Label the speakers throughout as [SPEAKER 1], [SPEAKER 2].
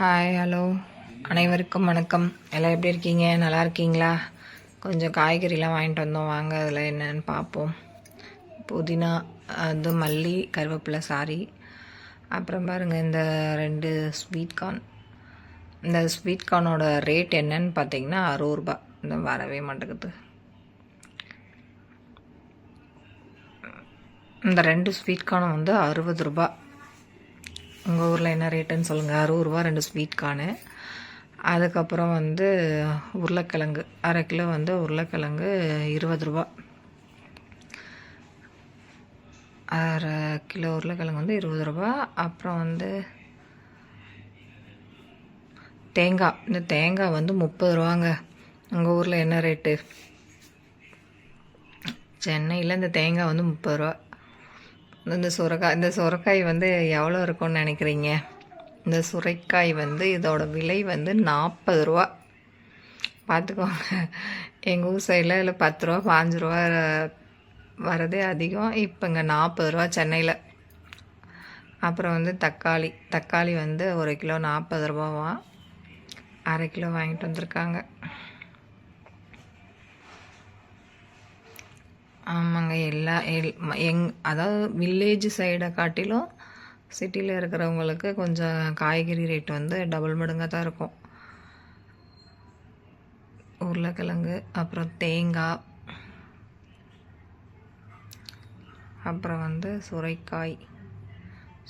[SPEAKER 1] hi hello அனைவருக்கும் வணக்கம் எல்லாம் எப்படி இருக்கீங்க நல்லா இருக்கீங்களா கொஞ்சம் காய்கறிலாம் வாங்கிட்டு வந்தோம் வாங்க அதில் என்னன்னு பார்ப்போம் புதினா அது மல்லி கருவேப்பிலை சாரி அப்புறம் பாருங்கள் இந்த ரெண்டு ஸ்வீட் கார்ன் இந்த ஸ்வீட் கார்னோட ரேட் என்னன்னு பார்த்தீங்கன்னா அறுபது இந்த வரவே மாட்டேங்குது இந்த ரெண்டு ஸ்வீட் கார்னும் வந்து அறுபது ரூபா உங்கள் ஊரில் என்ன ரேட்டுன்னு சொல்லுங்கள் ரூபா ரெண்டு ஸ்வீட் அதுக்கப்புறம் வந்து உருளைக்கிழங்கு அரை கிலோ வந்து உருளைக்கிழங்கு இருபது ரூபா அரை கிலோ உருளைக்கிழங்கு வந்து இருபது ரூபா அப்புறம் வந்து தேங்காய் இந்த தேங்காய் வந்து முப்பது ரூபாங்க உங்கள் ஊரில் என்ன ரேட்டு சென்னையில் இந்த தேங்காய் வந்து முப்பது ரூபா இந்த சுரக்காய் இந்த சுரக்காய் வந்து எவ்வளோ இருக்கும்னு நினைக்கிறீங்க இந்த சுரைக்காய் வந்து இதோட விலை வந்து நாற்பது ரூபா பார்த்துக்கோங்க எங்கள் ஊர் சைடில் இதில் பத்து ரூபா பாஞ்சு ரூபா வரதே அதிகம் இப்போ இங்கே நாற்பது ரூபா சென்னையில் அப்புறம் வந்து தக்காளி தக்காளி வந்து ஒரு கிலோ நாற்பது ரூபாவா அரை கிலோ வாங்கிட்டு வந்திருக்காங்க எல்லா எல் எங் அதாவது வில்லேஜ் சைடை காட்டிலும் சிட்டியில் இருக்கிறவங்களுக்கு கொஞ்சம் காய்கறி ரேட் வந்து டபுள் மடங்காக தான் இருக்கும் உருளைக்கிழங்கு அப்புறம் தேங்காய் அப்புறம் வந்து சுரைக்காய்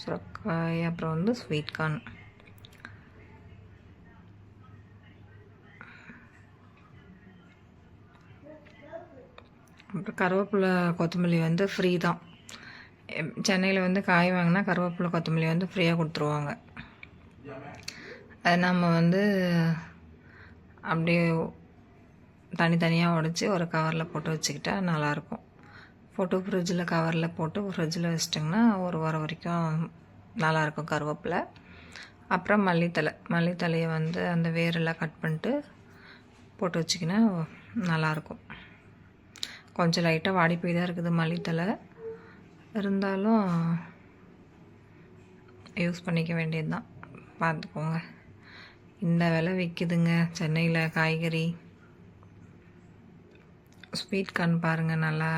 [SPEAKER 1] சுரைக்காய் அப்புறம் வந்து ஸ்வீட் கார்ன் அப்புறம் கருவேப்பிலை கொத்தமல்லி வந்து ஃப்ரீ தான் சென்னையில் வந்து காய் வாங்கினா கருவேப்பிலை கொத்தமல்லி வந்து ஃப்ரீயாக கொடுத்துருவாங்க அது நம்ம வந்து அப்படியே தனித்தனியாக உடச்சி ஒரு கவரில் போட்டு வச்சுக்கிட்டா நல்லாயிருக்கும் போட்டு ஃப்ரிட்ஜில் கவரில் போட்டு ஃப்ரிட்ஜில் வச்சிட்டிங்கன்னா ஒரு வாரம் வரைக்கும் நல்லாயிருக்கும் கருவேப்பிலை அப்புறம் மல்லித்தலை மல்லித்தலையை வந்து அந்த வேரெல்லாம் கட் பண்ணிட்டு போட்டு வச்சிக்கினா நல்லாயிருக்கும் கொஞ்சம் லைட்டாக வாடி போய் தான் இருக்குது மல்லித்தலை இருந்தாலும் யூஸ் பண்ணிக்க வேண்டியது தான் பார்த்துக்கோங்க இந்த விலை விற்கிதுங்க சென்னையில் காய்கறி ஸ்வீட் கார்ன் பாருங்கள் நல்லா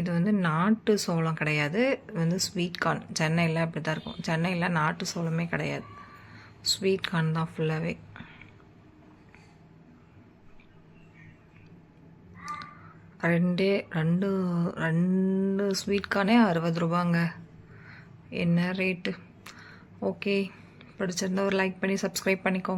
[SPEAKER 1] இது வந்து நாட்டு சோளம் கிடையாது வந்து ஸ்வீட் கார்ன் சென்னையில் அப்படி தான் இருக்கும் சென்னையில் நாட்டு சோளமே கிடையாது ஸ்வீட் கார்ன் தான் ஃபுல்லாகவே ரெண்டே ரெண்டு ரெண்டு ஸ்வீட்கானே அறுபது ரூபாங்க என்ன ரேட்டு ஓகே பிடிச்சிருந்தா ஒரு லைக் பண்ணி சப்ஸ்கிரைப் பண்ணிக்கோங்க